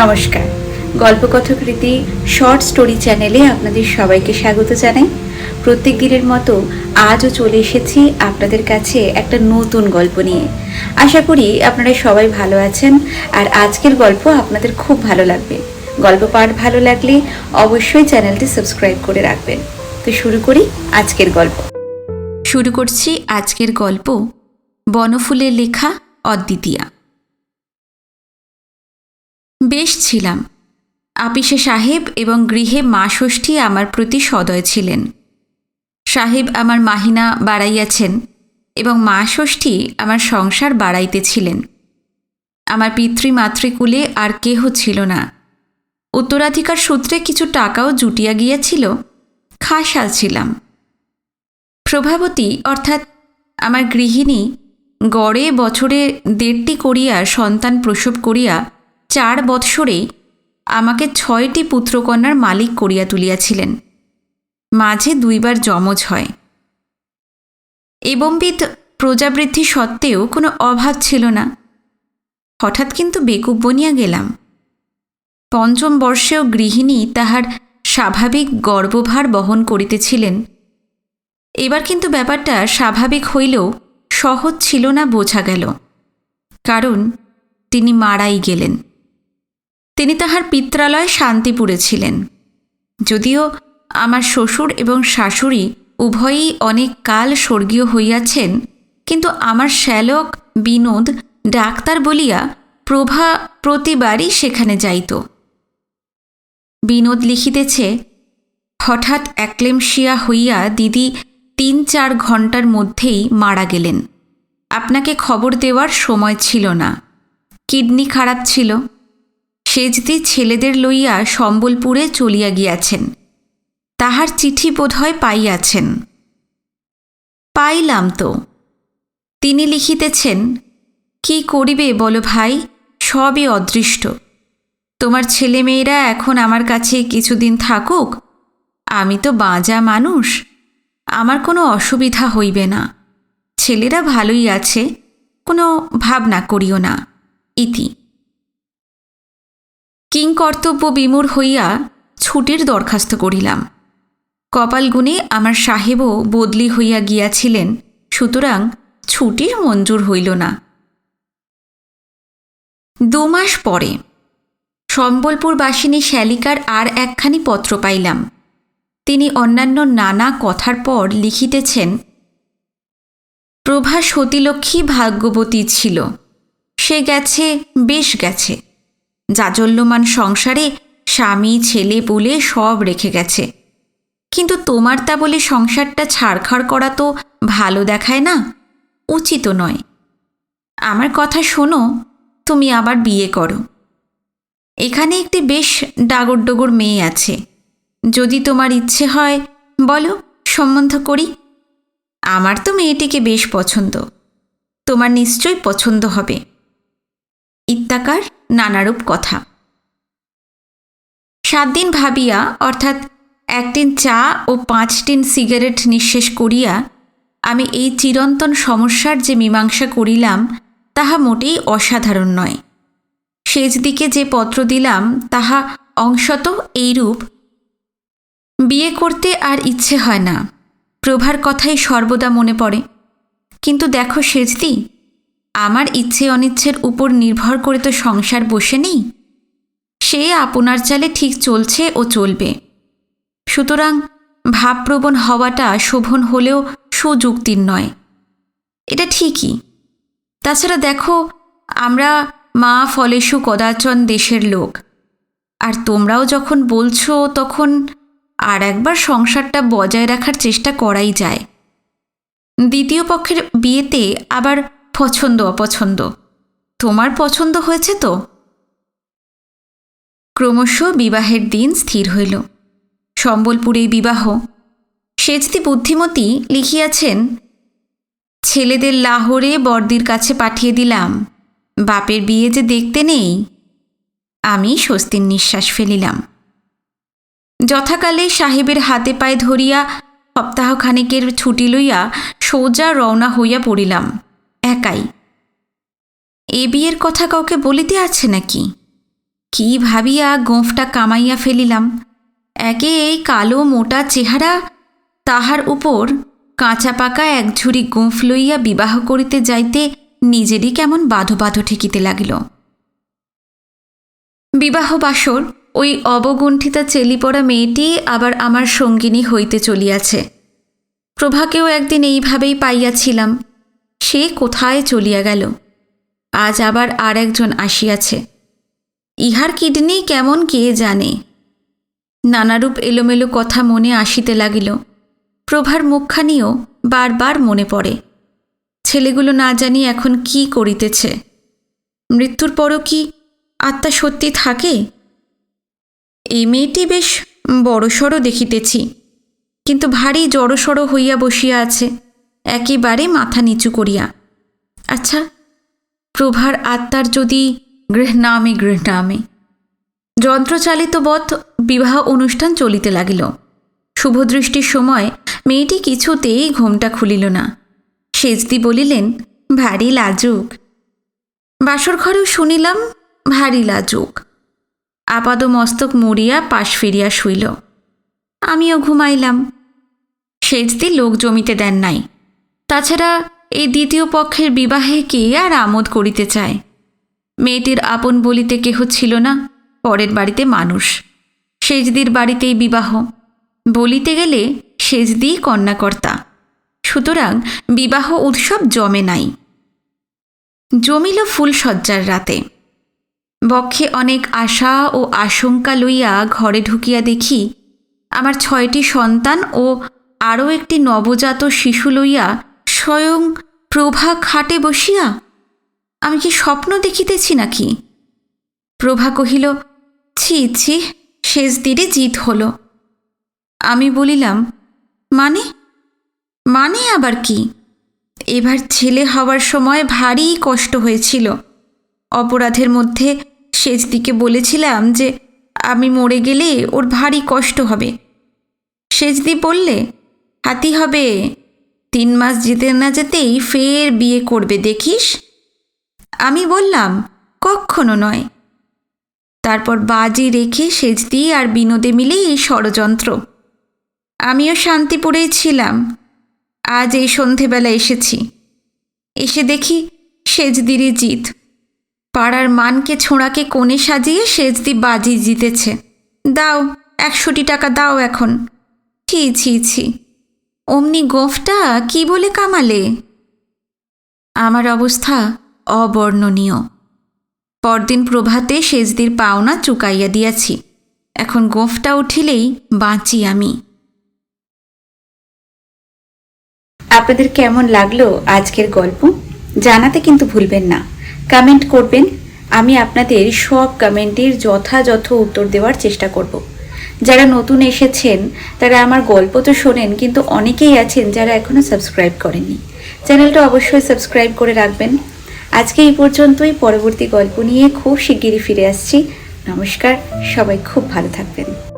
নমস্কার। গল্পকথকৃতি short story চ্যানেলে আপনাদের সবাইকে স্বাগত জানাই। প্রত্যেক দিনের মতো আজও চলে এসেছি আপনাদের কাছে একটা নতুন গল্প নিয়ে। আশা করি আপনারা সবাই ভালো আছেন আর আজকের গল্প আপনাদের খুব ভালো লাগবে। গল্প পাঠ ভালো লাগলে অবশ্যই চ্যানেলটি সাবস্ক্রাইব করে রাখবেন। তো শুরু করি আজকের গল্প। শুরু করছি আজকের গল্প বনফুলের লেখা অদ্বিতীয়া। বেশ ছিলাম। আপিসে সাহেব এবং গৃহে মা ষষ্ঠী আমার প্রতি সদয় ছিলেন। সাহেব আমার মাহিনা বাড়াইয়াছেন এবং মা ষষ্ঠী আমার সংসার বাড়াইতেছিলেন আমার পিতৃমাতৃকুলে আর কেহ ছিল না। উত্তরাধিকার সূত্রে কিছু টাকাও জুটিয়া গিয়াছিল, খাসাল ছিলাম। প্রভাবতী অর্থাৎ আমার গৃহিণী গড়ে বছরে দেড়টি করিয়া সন্তান প্রসব করিয়া চার বৎসরে আমাকে ছয়টি পুত্রকন্যার মালিক করিয়া তুলিয়াছিলেন। মাঝে দুইবার যমজ হয়। এবংবিধ প্রজাবৃদ্ধি সত্ত্বেও কোনো অভাব ছিল না। হঠাৎ কিন্তু বেকুব বনিয়া গেলাম। পঞ্চম বর্ষেও গৃহিণী তাহার স্বাভাবিক গর্বভার বহন করিতেছিলেন। এবার কিন্তু ব্যাপারটা স্বাভাবিক হইলেও সহজ ছিল না বোঝা গেল। কারণ তিনি মারাই গেলেন। তিনি তাহার পিত্রালয় শান্তিপুরে ছিলেন। যদিও আমার শ্বশুর এবং শাশুড়ি উভয়ই অনেক কাল স্বর্গীয় হইয়াছেন, কিন্তু আমার শ্যালক বিনোদ ডাক্তার বলিয়া প্রভা প্রতিবারই সেখানে যাইত। বিনোদ লিখিতেছে, হঠাৎ অ্যাক্লেমশিয়া হইয়া দিদি তিন চার ঘণ্টার মধ্যেই মারা গেলেন। আপনাকে খবর দেওয়ার সময় ছিল না। কিডনি খারাপ ছিল। সেজদি ছেলেদের লইয়া সম্বলপুরে চলিয়া গিয়াছেন। তাহার চিঠি বোধহয় পাইয়াছেন। পাইলাম তো। তিনি লিখিতেছেন, কি করিবে বলো ভাই, সবই অদৃষ্ট। তোমার ছেলেমেয়েরা এখন আমার কাছে কিছুদিন থাকুক, আমি তো বাঁজা মানুষ, আমার কোনো অসুবিধা হইবে না। ছেলেরা ভালোই আছে, কোনো ভাবনা করিও না। ইতি। কিংকর্তব্য বিমূর হইয়া ছুটির দরখাস্ত করিলাম। কপালগুণে আমার সাহেবও বদলি হইয়া গিয়াছিলেন, সুতরাং ছুটির মঞ্জুর হইল না। দু মাস পরে সম্বলপুরবাসিনী শ্যালিকার আর একখানি পত্র পাইলাম। তিনি অন্যান্য নানা কথার পর লিখিতেছেন প্রভা সতীলক্ষ্মী ভাগ্যবতী ছিল। সে গেছে, বেশ গেছে। জাজল্যমান সংসারে স্বামী, ছেলে, বলে সব রেখে গেছে। কিন্তু তোমার তা বলে সংসারটা ছাড়খাড় করা তো ভালো দেখায় না, উচিত নয়। আমার কথা শোনো, তুমি আবার বিয়ে করো। এখানে একটি বেশ ডাগর ডগর মেয়ে আছে। যদি তোমার ইচ্ছে হয়, বলো, সম্বন্ধ করি। আমার তো মেয়েটিকে বেশ পছন্দ। তোমার নিশ্চয়ই পছন্দ হবে। ইত্যাকার নানারূপ কথা। সাত দিন ভাবিয়া, অর্থাৎ একদিন চা ও পাঁচ টিন সিগারেট নিঃশেষ করিয়া, আমি এই চিরন্তন সমস্যার যে মীমাংসা করিলাম, তাহা মোটেই অসাধারণ নয়। শেষ দিকে যে পত্র দিলাম, তাহা অংশত এইরূপ, বিয়ে করতে আর ইচ্ছে হয় না। প্রভার কথাই সর্বদা মনে পড়ে। কিন্তু দেখো সেজদি আমার ইচ্ছে অনিচ্ছের উপর নির্ভর করে তো সংসার বসে নেই? সে আপনার চালে ঠিক চলছে ও চলবে। সুতরাং ভাবপ্রবণ হওয়াটা শোভন হলেও সুযুক্তির নয়। এটা ঠিকই। তাছাড়া দেখো, আমরা মা ফলেশু কদাচন দেশের লোক। আর তোমরাও যখন বলছো, তখন আর একবার সংসারটা বজায় রাখার চেষ্টা করাই যায়। দ্বিতীয় পক্ষের বিয়েতে আবার পছন্দ, অপছন্দ। তোমার পছন্দ হয়েছে তো? ক্রমশ বিবাহের দিন স্থির হইল। সম্বলপুরে বিবাহ। সেজদি বুদ্ধিমতী লিখিয়াছেন, ছেলেদের লাহোরে বর্দির কাছে পাঠিয়ে দিলাম। বাপের বিয়ে যে দেখতে নেই। আমি স্বস্তির নিঃশ্বাস ফেলিলাম। যথাকালে সাহেবের হাতে পায়ে ধরিয়া সপ্তাহখানেকের ছুটি লইয়া সোজা রওনা হইয়া পড়িলাম। একাই। এ বিয়ের কথা কাউকে বলিতে আছে নাকি? কি ভাবিয়া গোঁফটা কামাইয়া ফেলিলাম। একে এই কালো মোটা চেহারা তাহার উপর কাঁচা পাকা এক ঝুড়ি গোঁফ লইয়া বিবাহ করিতে যাইতে নিজেরই কেমন বাধো বাধো ঠেকিতে লাগিল। বিবাহ বাসর ওই অবগুণ্ঠিতা চেলিপড়া মেয়েটি আবার আমার সঙ্গিনী হইতে চলিয়াছে। প্রভাকেও একদিন এইভাবেই পাইয়াছিলাম। সে কোথায় চলিয়া গেল? আজ আবার আর একজন আসিয়াছে। ইহার কিডনি কেমন কে জানে? নানারূপ এলোমেলো কথা মনে আসিতে লাগিল। প্রভার মুখখানিও বারবার মনে পড়ে। ছেলেগুলো না জানি এখন কি করিতেছে। মৃত্যুর পরও কি আত্মা সত্যি থাকে? এই মেয়েটি বেশ বড়সড় দেখিতেছি, কিন্তু ভারী জড়সড় হইয়া বসিয়া আছে। একেবারে মাথা নিচু করিয়া আচ্ছা প্রভার আত্মার যদি গৃহনামে গৃহনামে, যন্ত্রচালিত বধ বিবাহ অনুষ্ঠান চলিতে লাগিল। শুভদৃষ্টির সময় মেয়েটি কিছুতেই ঘোমটা খুলিল না। সেজদি বলিলেন, ভারী লাজুক। বাসর ঘরেও শুনিলাম, ভারী লাজুক। আপাদ মস্তক মুড়িয়া পাশ ফিরিয়া শুইল। আমিও ঘুমাইলাম। সেজদি লোক জমিতে দেন নাই। তাছাড়া এই দ্বিতীয় পক্ষের বিবাহে কে আর আমোদ করিতে চায়? মেয়েটির আপন বলিতে কেহ ছিল না, পরের বাড়িতে মানুষ। সেজদির বাড়িতেই বিবাহ। বলিতে গেলে সেজদি কন্যাকর্তা। সুতরাং বিবাহ উৎসব জমে নাই। জমিল ফুলসজ্জার রাতে। বক্ষে অনেক আশা ও আশঙ্কা লইয়া ঘরে ঢুকিয়া দেখি, আমার ছয়টি সন্তান ও আরও একটি নবজাত শিশু লইয়া স্বয়ং প্রভা খাটে বসিয়া, আমি কি স্বপ্ন দেখিতেছি নাকি? প্রভা কহিল, ছি ছি, শেষ দিনে জিত হল। আমি বলিলাম মানে? মানে আবার কি? এবার ছেলে হওয়ার সময় ভারী কষ্ট হয়েছিল। অপরাধের মধ্যে শেষ দিকে বলেছিলাম যে, আমি মরে গেলে ওর ভারী কষ্ট হবে। সেজদি বললে, হাতি হবে। তিন মাস যেতে না যেতেই ফের বিয়ে করবে, দেখিস? আমি বললাম কখনো নয়। তারপর বাজি রেখে সেজদি আর বিনোদে মিলে এই ষড়যন্ত্র। আমিও শান্তিপুরেই ছিলাম। আজ এই সন্ধেবেলা এসেছি। এসে দেখি সেজদিরই জিত। পাড়ার মানকে ছোঁড়াকে কোণে সাজিয়ে সেজদি বাজি জিতেছে। দাও, একশোটি টাকা দাও এখন। ছি ছি ছি। অমনি গোফটা কি বলে কামালে? আমার অবস্থা অবর্ণনীয়। পরদিন প্রভাতে সেজদির পাওনা চুকাইয়া দিয়াছি। এখন গোফটা উঠিলেই বাঁচি আমি। আপনাদের কেমন লাগল আজকের গল্প? জানাতে কিন্তু ভুলবেন না। কমেন্ট করবেন। আমি আপনাদের সব কমেন্টের যথাযথ উত্তর দেওয়ার চেষ্টা করব। যারা নতুন এসেছেন, তারা আমার গল্প তো শোনেন, কিন্তু অনেকেই আছেন যারা এখনও সাবস্ক্রাইব করেনি চ্যানেলটা অবশ্যই সাবস্ক্রাইব করে রাখবেন। আজকে এই পর্যন্তই, পরবর্তী গল্প নিয়ে খুব শিগগিরই ফিরে আসছি। নমস্কার, সবাই খুব ভালো থাকবেন।